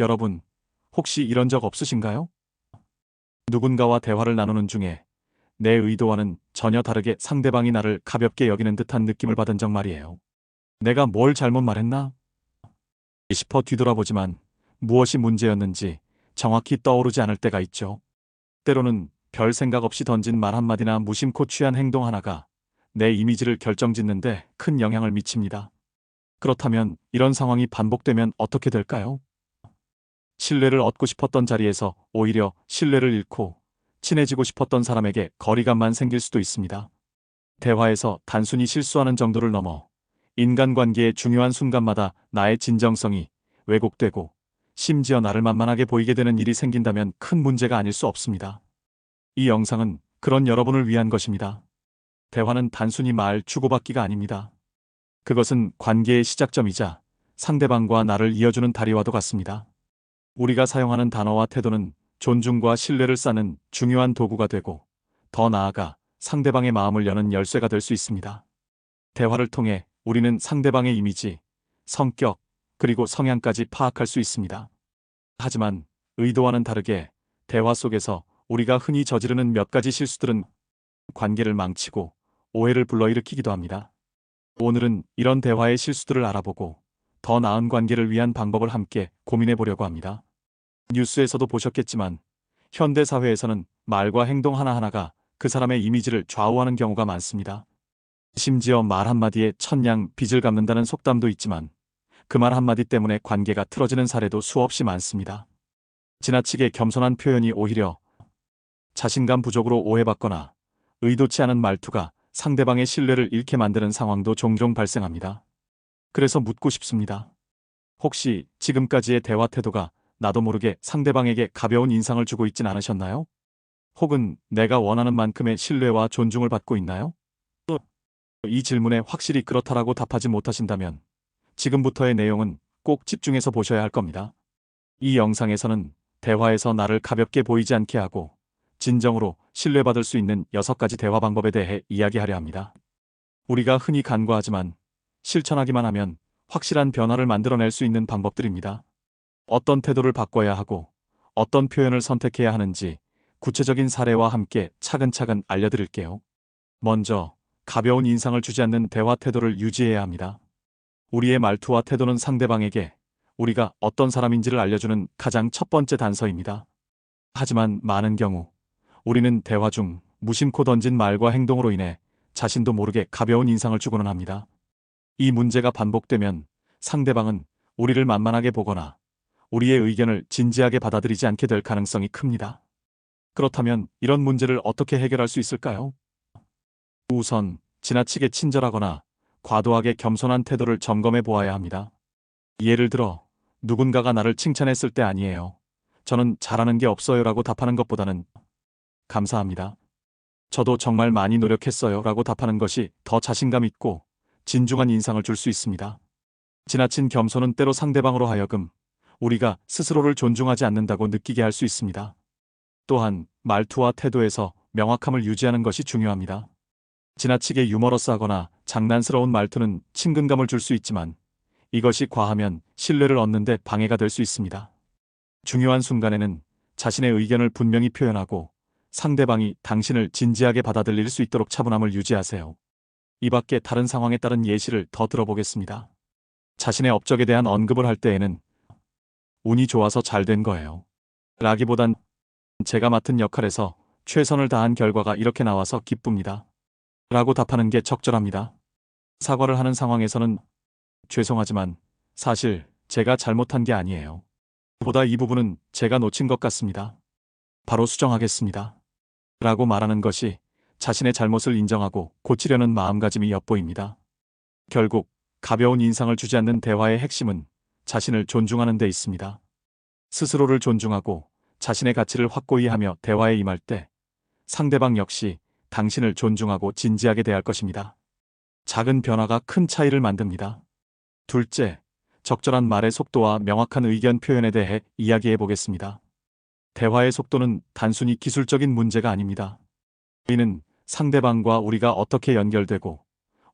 여러분, 혹시 이런 적 없으신가요? 누군가와 대화를 나누는 중에 내 의도와는 전혀 다르게 상대방이 나를 가볍게 여기는 듯한 느낌을 받은 적 말이에요. 내가 뭘 잘못 말했나? 싶어 뒤돌아보지만 무엇이 문제였는지 정확히 떠오르지 않을 때가 있죠. 때로는 별 생각 없이 던진 말 한마디나 무심코 취한 행동 하나가 내 이미지를 결정짓는데 큰 영향을 미칩니다. 그렇다면 이런 상황이 반복되면 어떻게 될까요? 신뢰를 얻고 싶었던 자리에서 오히려 신뢰를 잃고 친해지고 싶었던 사람에게 거리감만 생길 수도 있습니다. 대화에서 단순히 실수하는 정도를 넘어 인간관계의 중요한 순간마다 나의 진정성이 왜곡되고 심지어 나를 만만하게 보이게 되는 일이 생긴다면 큰 문제가 아닐 수 없습니다. 이 영상은 그런 여러분을 위한 것입니다. 대화는 단순히 말 주고받기가 아닙니다. 그것은 관계의 시작점이자 상대방과 나를 이어주는 다리와도 같습니다. 우리가 사용하는 단어와 태도는 존중과 신뢰를 쌓는 중요한 도구가 되고 더 나아가 상대방의 마음을 여는 열쇠가 될 수 있습니다. 대화를 통해 우리는 상대방의 이미지, 성격, 그리고 성향까지 파악할 수 있습니다. 하지만 의도와는 다르게 대화 속에서 우리가 흔히 저지르는 몇 가지 실수들은 관계를 망치고 오해를 불러일으키기도 합니다. 오늘은 이런 대화의 실수들을 알아보고 더 나은 관계를 위한 방법을 함께 고민해 보려고 합니다. 뉴스에서도 보셨겠지만 현대 사회에서는 말과 행동 하나하나가 그 사람의 이미지를 좌우하는 경우가 많습니다. 심지어 말 한마디에 천냥 빚을 갚는다는 속담도 있지만 그 말 한마디 때문에 관계가 틀어지는 사례도 수없이 많습니다. 지나치게 겸손한 표현이 오히려 자신감 부족으로 오해받거나 의도치 않은 말투가 상대방의 신뢰를 잃게 만드는 상황도 종종 발생합니다. 그래서 묻고 싶습니다. 혹시 지금까지의 대화 태도가 나도 모르게 상대방에게 가벼운 인상을 주고 있진 않으셨나요? 혹은 내가 원하는 만큼의 신뢰와 존중을 받고 있나요? 이 질문에 확실히 그렇다라고 답하지 못하신다면 지금부터의 내용은 꼭 집중해서 보셔야 할 겁니다. 이 영상에서는 대화에서 나를 가볍게 보이지 않게 하고 진정으로 신뢰받을 수 있는 여섯 가지 대화 방법에 대해 이야기하려 합니다. 우리가 흔히 간과하지만 실천하기만 하면 확실한 변화를 만들어낼 수 있는 방법들입니다. 어떤 태도를 바꿔야 하고 어떤 표현을 선택해야 하는지 구체적인 사례와 함께 차근차근 알려드릴게요. 먼저 가벼운 인상을 주지 않는 대화 태도를 유지해야 합니다. 우리의 말투와 태도는 상대방에게 우리가 어떤 사람인지를 알려주는 가장 첫 번째 단서입니다. 하지만 많은 경우 우리는 대화 중 무심코 던진 말과 행동으로 인해 자신도 모르게 가벼운 인상을 주고는 합니다. 이 문제가 반복되면 상대방은 우리를 만만하게 보거나 우리의 의견을 진지하게 받아들이지 않게 될 가능성이 큽니다. 그렇다면 이런 문제를 어떻게 해결할 수 있을까요? 우선 지나치게 친절하거나 과도하게 겸손한 태도를 점검해 보아야 합니다. 예를 들어 누군가가 나를 칭찬했을 때 아니에요. 저는 잘하는 게 없어요 라고 답하는 것보다는 감사합니다. 저도 정말 많이 노력했어요 라고 답하는 것이 더 자신감 있고 진중한 인상을 줄 수 있습니다. 지나친 겸손은 때로 상대방으로 하여금 우리가 스스로를 존중하지 않는다고 느끼게 할 수 있습니다. 또한 말투와 태도에서 명확함을 유지하는 것이 중요합니다. 지나치게 유머러스하거나 장난스러운 말투는 친근감을 줄 수 있지만 이것이 과하면 신뢰를 얻는데 방해가 될 수 있습니다. 중요한 순간에는 자신의 의견을 분명히 표현하고 상대방이 당신을 진지하게 받아들일 수 있도록 차분함을 유지하세요. 이 밖에 다른 상황에 따른 예시를 더 들어보겠습니다. 자신의 업적에 대한 언급을 할 때에는 운이 좋아서 잘 된 거예요. 라기보단 제가 맡은 역할에서 최선을 다한 결과가 이렇게 나와서 기쁩니다. 라고 답하는 게 적절합니다. 사과를 하는 상황에서는 죄송하지만 사실 제가 잘못한 게 아니에요. 보다 이 부분은 제가 놓친 것 같습니다. 바로 수정하겠습니다. 라고 말하는 것이 자신의 잘못을 인정하고 고치려는 마음가짐이 엿보입니다. 결국 가벼운 인상을 주지 않는 대화의 핵심은 자신을 존중하는 데 있습니다. 스스로를 존중하고 자신의 가치를 확고히 하며 대화에 임할 때 상대방 역시 당신을 존중하고 진지하게 대할 것입니다. 작은 변화가 큰 차이를 만듭니다. 둘째, 적절한 말의 속도와 명확한 의견 표현에 대해 이야기해 보겠습니다. 대화의 속도는 단순히 기술적인 문제가 아닙니다. 이는 상대방과 우리가 어떻게 연결되고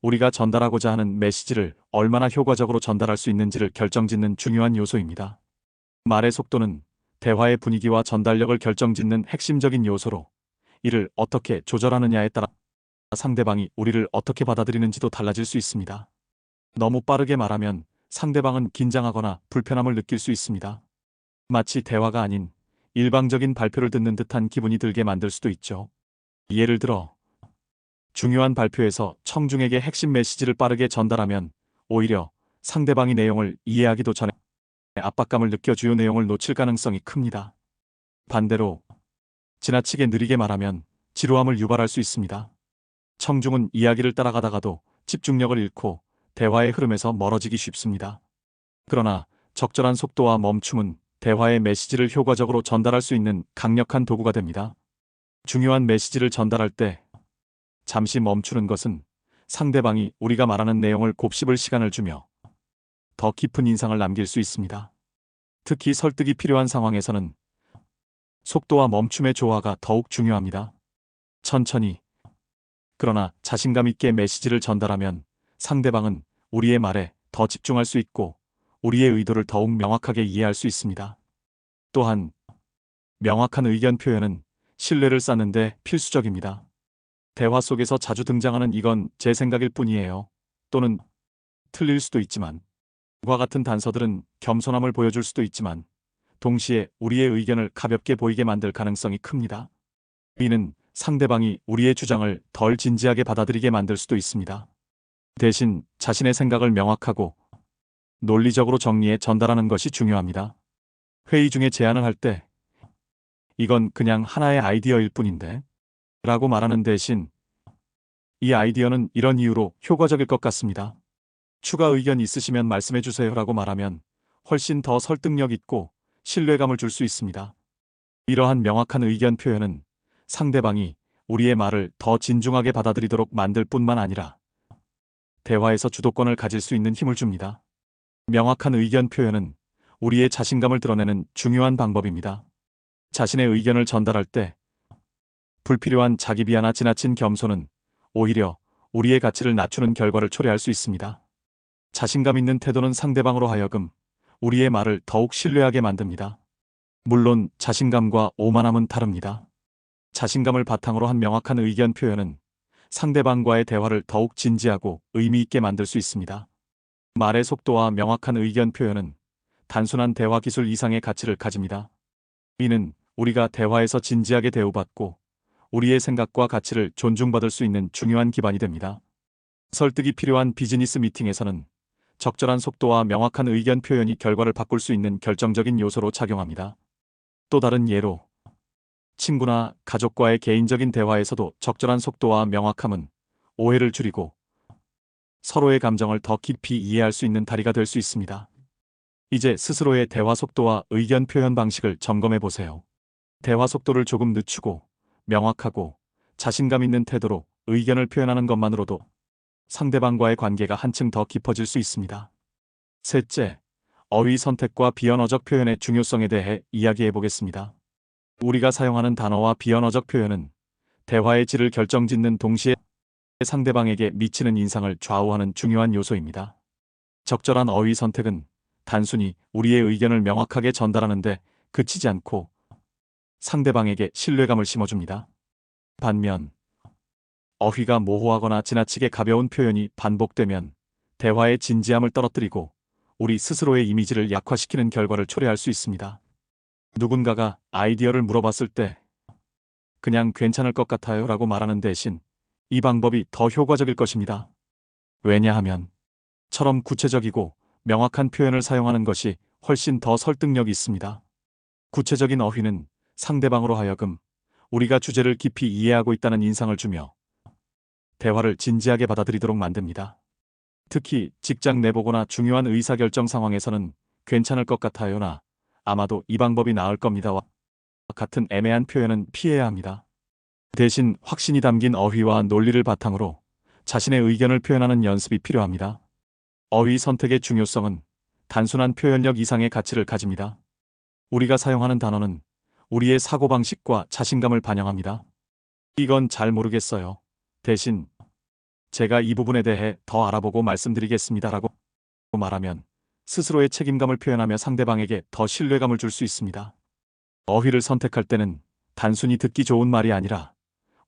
우리가 전달하고자 하는 메시지를 얼마나 효과적으로 전달할 수 있는지를 결정짓는 중요한 요소입니다. 말의 속도는 대화의 분위기와 전달력을 결정짓는 핵심적인 요소로 이를 어떻게 조절하느냐에 따라 상대방이 우리를 어떻게 받아들이는지도 달라질 수 있습니다. 너무 빠르게 말하면 상대방은 긴장하거나 불편함을 느낄 수 있습니다. 마치 대화가 아닌 일방적인 발표를 듣는 듯한 기분이 들게 만들 수도 있죠. 예를 들어, 중요한 발표에서 청중에게 핵심 메시지를 빠르게 전달하면 오히려 상대방이 내용을 이해하기도 전에 압박감을 느껴 주요 내용을 놓칠 가능성이 큽니다. 반대로, 지나치게 느리게 말하면 지루함을 유발할 수 있습니다. 청중은 이야기를 따라가다가도 집중력을 잃고 대화의 흐름에서 멀어지기 쉽습니다. 그러나 적절한 속도와 멈춤은 대화의 메시지를 효과적으로 전달할 수 있는 강력한 도구가 됩니다. 중요한 메시지를 전달할 때 잠시 멈추는 것은 상대방이 우리가 말하는 내용을 곱씹을 시간을 주며 더 깊은 인상을 남길 수 있습니다. 특히 설득이 필요한 상황에서는 속도와 멈춤의 조화가 더욱 중요합니다. 천천히 그러나 자신감 있게 메시지를 전달하면 상대방은 우리의 말에 더 집중할 수 있고 우리의 의도를 더욱 명확하게 이해할 수 있습니다. 또한 명확한 의견 표현은 신뢰를 쌓는데 필수적입니다. 대화 속에서 자주 등장하는 이건 제 생각일 뿐이에요. 또는 틀릴 수도 있지만 과 같은 단서들은 겸손함을 보여줄 수도 있지만 동시에 우리의 의견을 가볍게 보이게 만들 가능성이 큽니다. 이는 상대방이 우리의 주장을 덜 진지하게 받아들이게 만들 수도 있습니다. 대신 자신의 생각을 명확하고 논리적으로 정리해 전달하는 것이 중요합니다. 회의 중에 제안을 할 때 이건 그냥 하나의 아이디어일 뿐인데 라고 말하는 대신 이 아이디어는 이런 이유로 효과적일 것 같습니다. 추가 의견 있으시면 말씀해 주세요 라고 말하면 훨씬 더 설득력 있고 신뢰감을 줄 수 있습니다. 이러한 명확한 의견 표현은 상대방이 우리의 말을 더 진중하게 받아들이도록 만들 뿐만 아니라 대화에서 주도권을 가질 수 있는 힘을 줍니다. 명확한 의견 표현은 우리의 자신감을 드러내는 중요한 방법입니다. 자신의 의견을 전달할 때 불필요한 자기 비하나 지나친 겸손은 오히려 우리의 가치를 낮추는 결과를 초래할 수 있습니다. 자신감 있는 태도는 상대방으로 하여금 우리의 말을 더욱 신뢰하게 만듭니다. 물론 자신감과 오만함은 다릅니다. 자신감을 바탕으로 한 명확한 의견 표현은 상대방과의 대화를 더욱 진지하고 의미 있게 만들 수 있습니다. 말의 속도와 명확한 의견 표현은 단순한 대화 기술 이상의 가치를 가집니다. 이는 우리가 대화에서 진지하게 대우받고 우리의 생각과 가치를 존중받을 수 있는 중요한 기반이 됩니다. 설득이 필요한 비즈니스 미팅에서는 적절한 속도와 명확한 의견 표현이 결과를 바꿀 수 있는 결정적인 요소로 작용합니다. 또 다른 예로 친구나 가족과의 개인적인 대화에서도 적절한 속도와 명확함은 오해를 줄이고 서로의 감정을 더 깊이 이해할 수 있는 다리가 될 수 있습니다. 이제 스스로의 대화 속도와 의견 표현 방식을 점검해 보세요. 대화 속도를 조금 늦추고 명확하고 자신감 있는 태도로 의견을 표현하는 것만으로도 상대방과의 관계가 한층 더 깊어질 수 있습니다. 셋째, 어휘 선택과 비언어적 표현의 중요성에 대해 이야기해 보겠습니다. 우리가 사용하는 단어와 비언어적 표현은 대화의 질을 결정짓는 동시에 상대방에게 미치는 인상을 좌우하는 중요한 요소입니다. 적절한 어휘 선택은 단순히 우리의 의견을 명확하게 전달하는데 그치지 않고 상대방에게 신뢰감을 심어줍니다. 반면 어휘가 모호하거나 지나치게 가벼운 표현이 반복되면 대화의 진지함을 떨어뜨리고 우리 스스로의 이미지를 약화시키는 결과를 초래할 수 있습니다. 누군가가 아이디어를 물어봤을 때 그냥 괜찮을 것 같아요 라고 말하는 대신 이 방법이 더 효과적일 것입니다. 왜냐하면 처럼 구체적이고 명확한 표현을 사용하는 것이 훨씬 더 설득력이 있습니다. 구체적인 어휘는 상대방으로 하여금 우리가 주제를 깊이 이해하고 있다는 인상을 주며 대화를 진지하게 받아들이도록 만듭니다. 특히 직장 내보거나 중요한 의사결정 상황에서는 괜찮을 것 같아요나 아마도 이 방법이 나을 겁니다와 같은 애매한 표현은 피해야 합니다. 대신 확신이 담긴 어휘와 논리를 바탕으로 자신의 의견을 표현하는 연습이 필요합니다. 어휘 선택의 중요성은 단순한 표현력 이상의 가치를 가집니다. 우리가 사용하는 단어는 우리의 사고방식과 자신감을 반영합니다. 이건 잘 모르겠어요. 대신 제가 이 부분에 대해 더 알아보고 말씀드리겠습니다라고 말하면 스스로의 책임감을 표현하며 상대방에게 더 신뢰감을 줄 수 있습니다. 어휘를 선택할 때는 단순히 듣기 좋은 말이 아니라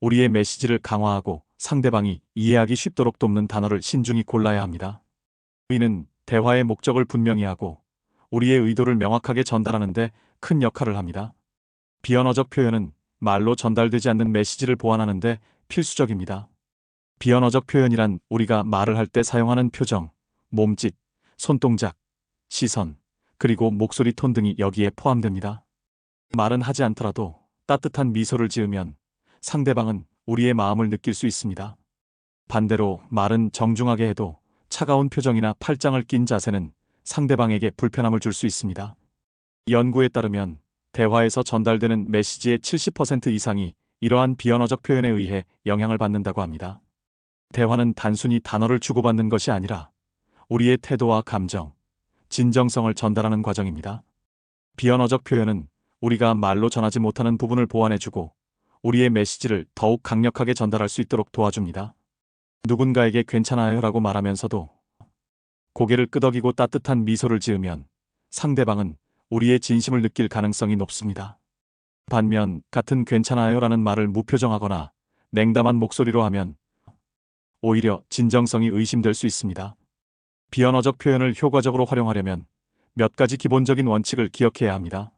우리의 메시지를 강화하고 상대방이 이해하기 쉽도록 돕는 단어를 신중히 골라야 합니다. 의는 대화의 목적을 분명히 하고 우리의 의도를 명확하게 전달하는데 큰 역할을 합니다. 비언어적 표현은 말로 전달되지 않는 메시지를 보완하는데 필수적입니다. 비언어적 표현이란 우리가 말을 할 때 사용하는 표정, 몸짓, 손동작, 시선, 그리고 목소리 톤 등이 여기에 포함됩니다. 말은 하지 않더라도 따뜻한 미소를 지으면 상대방은 우리의 마음을 느낄 수 있습니다. 반대로 말은 정중하게 해도 차가운 표정이나 팔짱을 낀 자세는 상대방에게 불편함을 줄 수 있습니다. 연구에 따르면 대화에서 전달되는 메시지의 70% 이상이 이러한 비언어적 표현에 의해 영향을 받는다고 합니다. 대화는 단순히 단어를 주고받는 것이 아니라 우리의 태도와 감정, 진정성을 전달하는 과정입니다. 비언어적 표현은 우리가 말로 전하지 못하는 부분을 보완해주고 우리의 메시지를 더욱 강력하게 전달할 수 있도록 도와줍니다. 누군가에게 괜찮아요 라고 말하면서도 고개를 끄덕이고 따뜻한 미소를 지으면 상대방은 우리의 진심을 느낄 가능성이 높습니다. 반면 같은 괜찮아요 라는 말을 무표정하거나 냉담한 목소리로 하면 오히려 진정성이 의심될 수 있습니다. 비언어적 표현을 효과적으로 활용하려면 몇 가지 기본적인 원칙을 기억해야 합니다.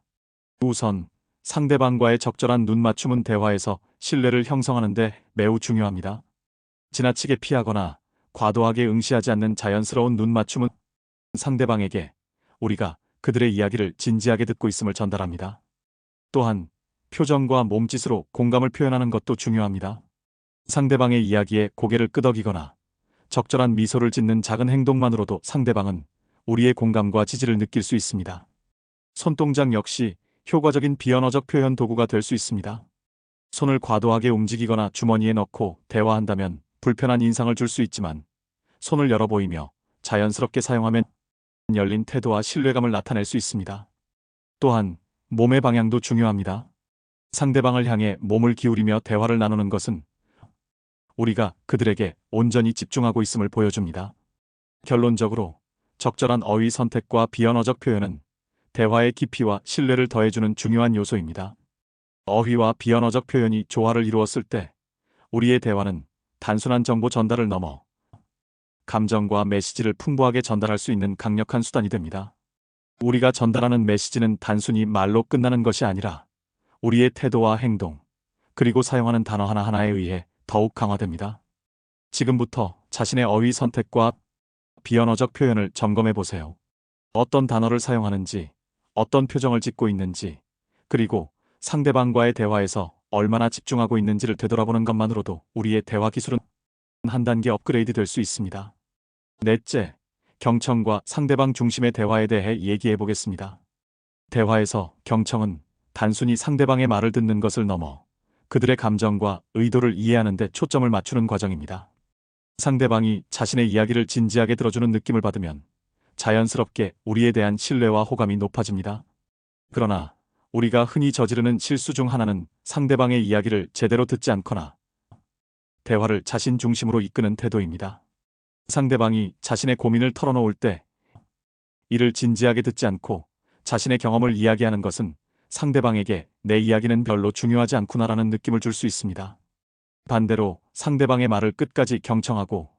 우선 상대방과의 적절한 눈 맞춤은 대화에서 신뢰를 형성하는데 매우 중요합니다. 지나치게 피하거나 과도하게 응시하지 않는 자연스러운 눈 맞춤은 상대방에게 우리가 그들의 이야기를 진지하게 듣고 있음을 전달합니다. 또한 표정과 몸짓으로 공감을 표현하는 것도 중요합니다. 상대방의 이야기에 고개를 끄덕이거나 적절한 미소를 짓는 작은 행동만으로도 상대방은 우리의 공감과 지지를 느낄 수 있습니다. 손동작 역시 효과적인 비언어적 표현 도구가 될 수 있습니다. 손을 과도하게 움직이거나 주머니에 넣고 대화한다면 불편한 인상을 줄 수 있지만 손을 열어 보이며 자연스럽게 사용하면 열린 태도와 신뢰감을 나타낼 수 있습니다. 또한 몸의 방향도 중요합니다. 상대방을 향해 몸을 기울이며 대화를 나누는 것은 우리가 그들에게 온전히 집중하고 있음을 보여줍니다. 결론적으로 적절한 어휘 선택과 비언어적 표현은 대화의 깊이와 신뢰를 더해주는 중요한 요소입니다. 어휘와 비언어적 표현이 조화를 이루었을 때 우리의 대화는 단순한 정보 전달을 넘어 감정과 메시지를 풍부하게 전달할 수 있는 강력한 수단이 됩니다. 우리가 전달하는 메시지는 단순히 말로 끝나는 것이 아니라 우리의 태도와 행동, 그리고 사용하는 단어 하나하나에 의해 더욱 강화됩니다. 지금부터 자신의 어휘 선택과 비언어적 표현을 점검해 보세요. 어떤 단어를 사용하는지, 어떤 표정을 짓고 있는지, 그리고 상대방과의 대화에서 얼마나 집중하고 있는지를 되돌아보는 것만으로도 우리의 대화 기술은 한 단계 업그레이드 될 수 있습니다. 넷째, 경청과 상대방 중심의 대화에 대해 얘기해 보겠습니다. 대화에서 경청은 단순히 상대방의 말을 듣는 것을 넘어 그들의 감정과 의도를 이해하는 데 초점을 맞추는 과정입니다. 상대방이 자신의 이야기를 진지하게 들어주는 느낌을 받으면 자연스럽게 우리에 대한 신뢰와 호감이 높아집니다. 그러나 우리가 흔히 저지르는 실수 중 하나는 상대방의 이야기를 제대로 듣지 않거나 대화를 자신 중심으로 이끄는 태도입니다. 상대방이 자신의 고민을 털어놓을 때 이를 진지하게 듣지 않고 자신의 경험을 이야기하는 것은 상대방에게 내 이야기는 별로 중요하지 않구나라는 느낌을 줄 수 있습니다. 반대로 상대방의 말을 끝까지 경청하고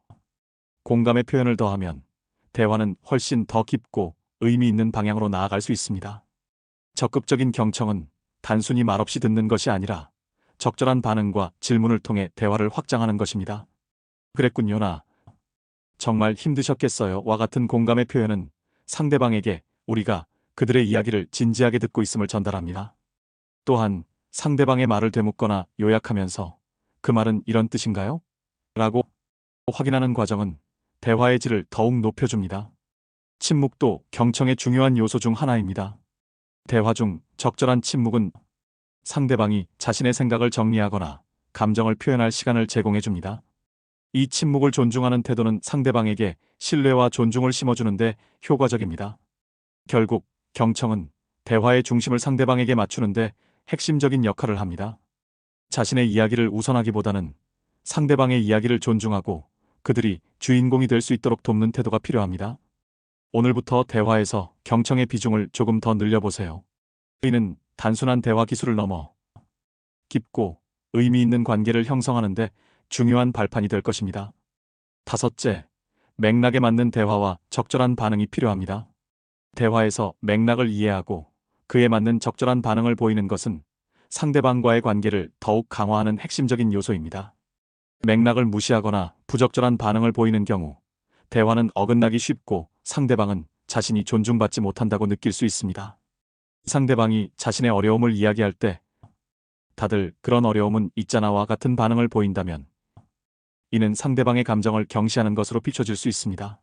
공감의 표현을 더하면 대화는 훨씬 더 깊고 의미 있는 방향으로 나아갈 수 있습니다. 적극적인 경청은 단순히 말없이 듣는 것이 아니라 적절한 반응과 질문을 통해 대화를 확장하는 것입니다. 그랬군요나 정말 힘드셨겠어요. 와 같은 공감의 표현은 상대방에게 우리가 그들의 이야기를 진지하게 듣고 있음을 전달합니다. 또한 상대방의 말을 되묻거나 요약하면서 그 말은 이런 뜻인가요? 라고 확인하는 과정은 대화의 질을 더욱 높여줍니다. 침묵도 경청의 중요한 요소 중 하나입니다. 대화 중 적절한 침묵은 상대방이 자신의 생각을 정리하거나 감정을 표현할 시간을 제공해 줍니다. 이 침묵을 존중하는 태도는 상대방에게 신뢰와 존중을 심어주는데 효과적입니다. 결국 경청은 대화의 중심을 상대방에게 맞추는데 핵심적인 역할을 합니다. 자신의 이야기를 우선하기보다는 상대방의 이야기를 존중하고 그들이 주인공이 될 수 있도록 돕는 태도가 필요합니다. 오늘부터 대화에서 경청의 비중을 조금 더 늘려보세요. 의는 단순한 대화 기술을 넘어 깊고 의미 있는 관계를 형성하는데 중요한 발판이 될 것입니다. 다섯째, 맥락에 맞는 대화와 적절한 반응이 필요합니다. 대화에서 맥락을 이해하고 그에 맞는 적절한 반응을 보이는 것은 상대방과의 관계를 더욱 강화하는 핵심적인 요소입니다. 맥락을 무시하거나 부적절한 반응을 보이는 경우 대화는 어긋나기 쉽고 상대방은 자신이 존중받지 못한다고 느낄 수 있습니다. 상대방이 자신의 어려움을 이야기할 때 다들 그런 어려움은 있잖아와 같은 반응을 보인다면 이는 상대방의 감정을 경시하는 것으로 비춰질 수 있습니다.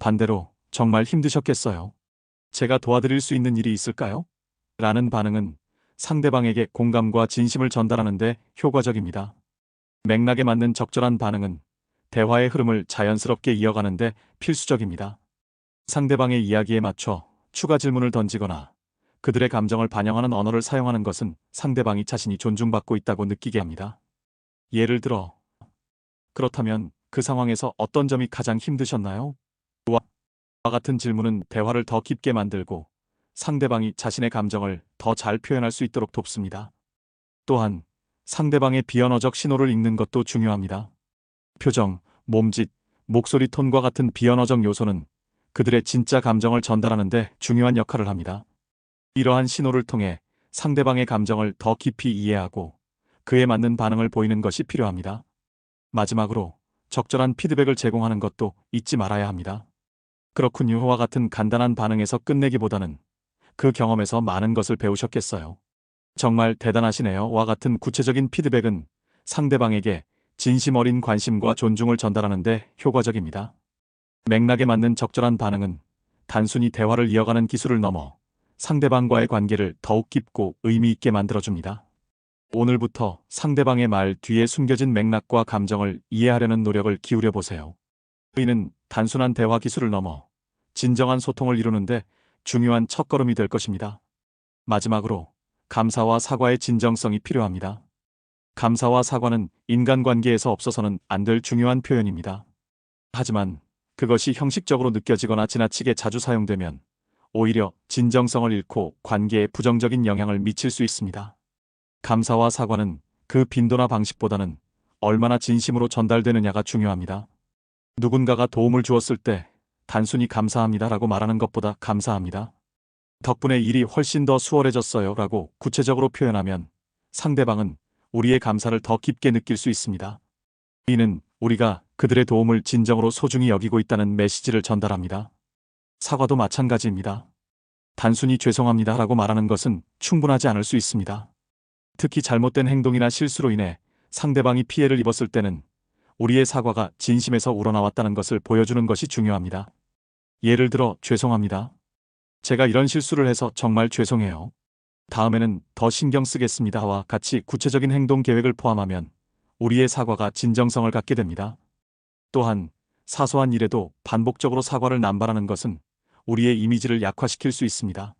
반대로 정말 힘드셨겠어요. 제가 도와드릴 수 있는 일이 있을까요? 라는 반응은 상대방에게 공감과 진심을 전달하는데 효과적입니다. 맥락에 맞는 적절한 반응은 대화의 흐름을 자연스럽게 이어가는데 필수적입니다. 상대방의 이야기에 맞춰 추가 질문을 던지거나 그들의 감정을 반영하는 언어를 사용하는 것은 상대방이 자신이 존중받고 있다고 느끼게 합니다. 예를 들어, 그렇다면 그 상황에서 어떤 점이 가장 힘드셨나요? 와 같은 질문은 대화를 더 깊게 만들고 상대방이 자신의 감정을 더 잘 표현할 수 있도록 돕습니다. 또한 상대방의 비언어적 신호를 읽는 것도 중요합니다. 표정, 몸짓, 목소리 톤과 같은 비언어적 요소는 그들의 진짜 감정을 전달하는 데 중요한 역할을 합니다. 이러한 신호를 통해 상대방의 감정을 더 깊이 이해하고 그에 맞는 반응을 보이는 것이 필요합니다. 마지막으로 적절한 피드백을 제공하는 것도 잊지 말아야 합니다. 그렇군요와 같은 간단한 반응에서 끝내기보다는 그 경험에서 많은 것을 배우셨겠어요. 정말 대단하시네요 와 같은 구체적인 피드백은 상대방에게 진심 어린 관심과 존중을 전달하는데 효과적입니다. 맥락에 맞는 적절한 반응은 단순히 대화를 이어가는 기술을 넘어 상대방과의 관계를 더욱 깊고 의미 있게 만들어줍니다. 오늘부터 상대방의 말 뒤에 숨겨진 맥락과 감정을 이해하려는 노력을 기울여 보세요. 의는 단순한 대화 기술을 넘어 진정한 소통을 이루는데 중요한 첫걸음이 될 것입니다. 마지막으로 감사와 사과의 진정성이 필요합니다. 감사와 사과는 인간관계에서 없어서는 안 될 중요한 표현입니다. 하지만 그것이 형식적으로 느껴지거나 지나치게 자주 사용되면 오히려 진정성을 잃고 관계에 부정적인 영향을 미칠 수 있습니다. 감사와 사과는 그 빈도나 방식보다는 얼마나 진심으로 전달되느냐가 중요합니다. 누군가가 도움을 주었을 때 단순히 감사합니다 라고 말하는 것보다 감사합니다. 덕분에 일이 훨씬 더 수월해졌어요 라고 구체적으로 표현하면 상대방은 우리의 감사를 더 깊게 느낄 수 있습니다. 이는 우리가 그들의 도움을 진정으로 소중히 여기고 있다는 메시지를 전달합니다. 사과도 마찬가지입니다. 단순히 죄송합니다 라고 말하는 것은 충분하지 않을 수 있습니다. 특히 잘못된 행동이나 실수로 인해 상대방이 피해를 입었을 때는 우리의 사과가 진심에서 우러나왔다는 것을 보여주는 것이 중요합니다. 예를 들어, 죄송합니다. 제가 이런 실수를 해서 정말 죄송해요. 다음에는 더 신경 쓰겠습니다와 같이 구체적인 행동 계획을 포함하면 우리의 사과가 진정성을 갖게 됩니다. 또한 사소한 일에도 반복적으로 사과를 남발하는 것은 우리의 이미지를 약화시킬 수 있습니다.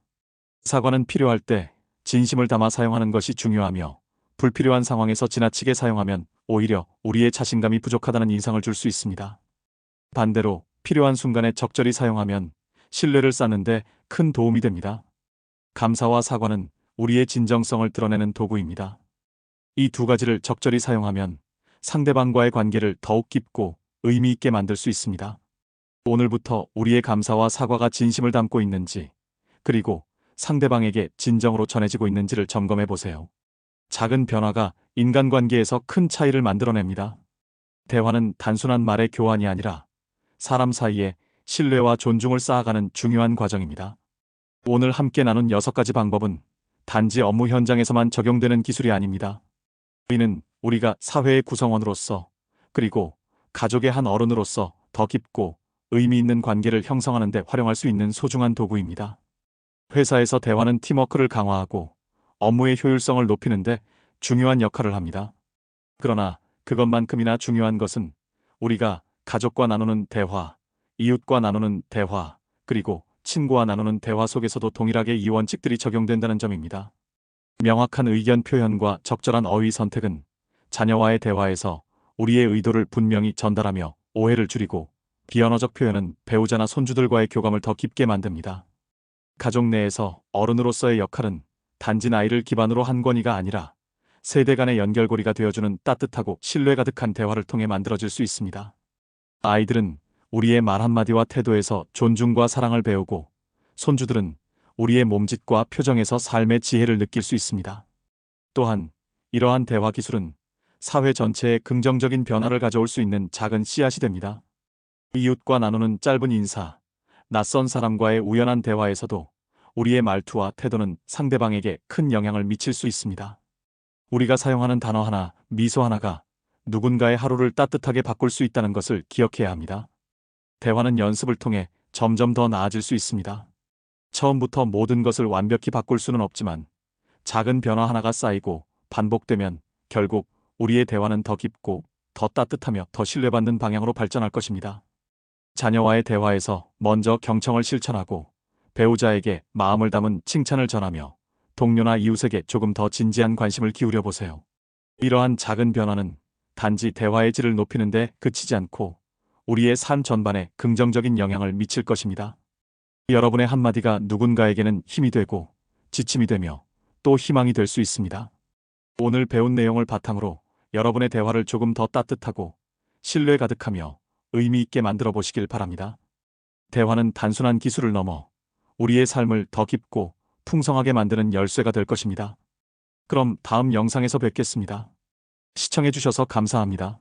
사과는 필요할 때 진심을 담아 사용하는 것이 중요하며 불필요한 상황에서 지나치게 사용하면 오히려 우리의 자신감이 부족하다는 인상을 줄 수 있습니다. 반대로 필요한 순간에 적절히 사용하면 신뢰를 쌓는데 큰 도움이 됩니다. 감사와 사과는 우리의 진정성을 드러내는 도구입니다. 이 두 가지를 적절히 사용하면 상대방과의 관계를 더욱 깊고 의미 있게 만들 수 있습니다. 오늘부터 우리의 감사와 사과가 진심을 담고 있는지, 그리고 상대방에게 진정으로 전해지고 있는지를 점검해 보세요. 작은 변화가 인간관계에서 큰 차이를 만들어냅니다. 대화는 단순한 말의 교환이 아니라 사람 사이에 신뢰와 존중을 쌓아가는 중요한 과정입니다. 오늘 함께 나눈 여섯 가지 방법은 단지 업무 현장에서만 적용되는 기술이 아닙니다. 우리는 우리가 사회의 구성원으로서 그리고 가족의 한 어른으로서 더 깊고 의미 있는 관계를 형성하는 데 활용할 수 있는 소중한 도구입니다. 회사에서 대화는 팀워크를 강화하고 업무의 효율성을 높이는데 중요한 역할을 합니다. 그러나 그것만큼이나 중요한 것은 우리가 가족과 나누는 대화, 이웃과 나누는 대화, 그리고 친구와 나누는 대화 속에서도 동일하게 이 원칙들이 적용된다는 점입니다. 명확한 의견 표현과 적절한 어휘 선택은 자녀와의 대화에서 우리의 의도를 분명히 전달하며 오해를 줄이고 비언어적 표현은 배우자나 손주들과의 교감을 더 깊게 만듭니다. 가족 내에서 어른으로서의 역할은 단지 나이를 기반으로 한 권위가 아니라 세대 간의 연결고리가 되어주는 따뜻하고 신뢰 가득한 대화를 통해 만들어질 수 있습니다. 아이들은 우리의 말 한마디와 태도에서 존중과 사랑을 배우고 손주들은 우리의 몸짓과 표정에서 삶의 지혜를 느낄 수 있습니다. 또한 이러한 대화 기술은 사회 전체에 긍정적인 변화를 가져올 수 있는 작은 씨앗이 됩니다. 이웃과 나누는 짧은 인사, 낯선 사람과의 우연한 대화에서도 우리의 말투와 태도는 상대방에게 큰 영향을 미칠 수 있습니다. 우리가 사용하는 단어 하나, 미소 하나가 누군가의 하루를 따뜻하게 바꿀 수 있다는 것을 기억해야 합니다. 대화는 연습을 통해 점점 더 나아질 수 있습니다. 처음부터 모든 것을 완벽히 바꿀 수는 없지만 작은 변화 하나가 쌓이고 반복되면 결국 우리의 대화는 더 깊고 더 따뜻하며 더 신뢰받는 방향으로 발전할 것입니다. 자녀와의 대화에서 먼저 경청을 실천하고 배우자에게 마음을 담은 칭찬을 전하며 동료나 이웃에게 조금 더 진지한 관심을 기울여 보세요. 이러한 작은 변화는 단지 대화의 질을 높이는 데 그치지 않고 우리의 삶 전반에 긍정적인 영향을 미칠 것입니다. 여러분의 한마디가 누군가에게는 힘이 되고 지침이 되며 또 희망이 될 수 있습니다. 오늘 배운 내용을 바탕으로 여러분의 대화를 조금 더 따뜻하고 신뢰 가득하며 의미 있게 만들어 보시길 바랍니다. 대화는 단순한 기술을 넘어 우리의 삶을 더 깊고 풍성하게 만드는 열쇠가 될 것입니다. 그럼 다음 영상에서 뵙겠습니다. 시청해 주셔서 감사합니다.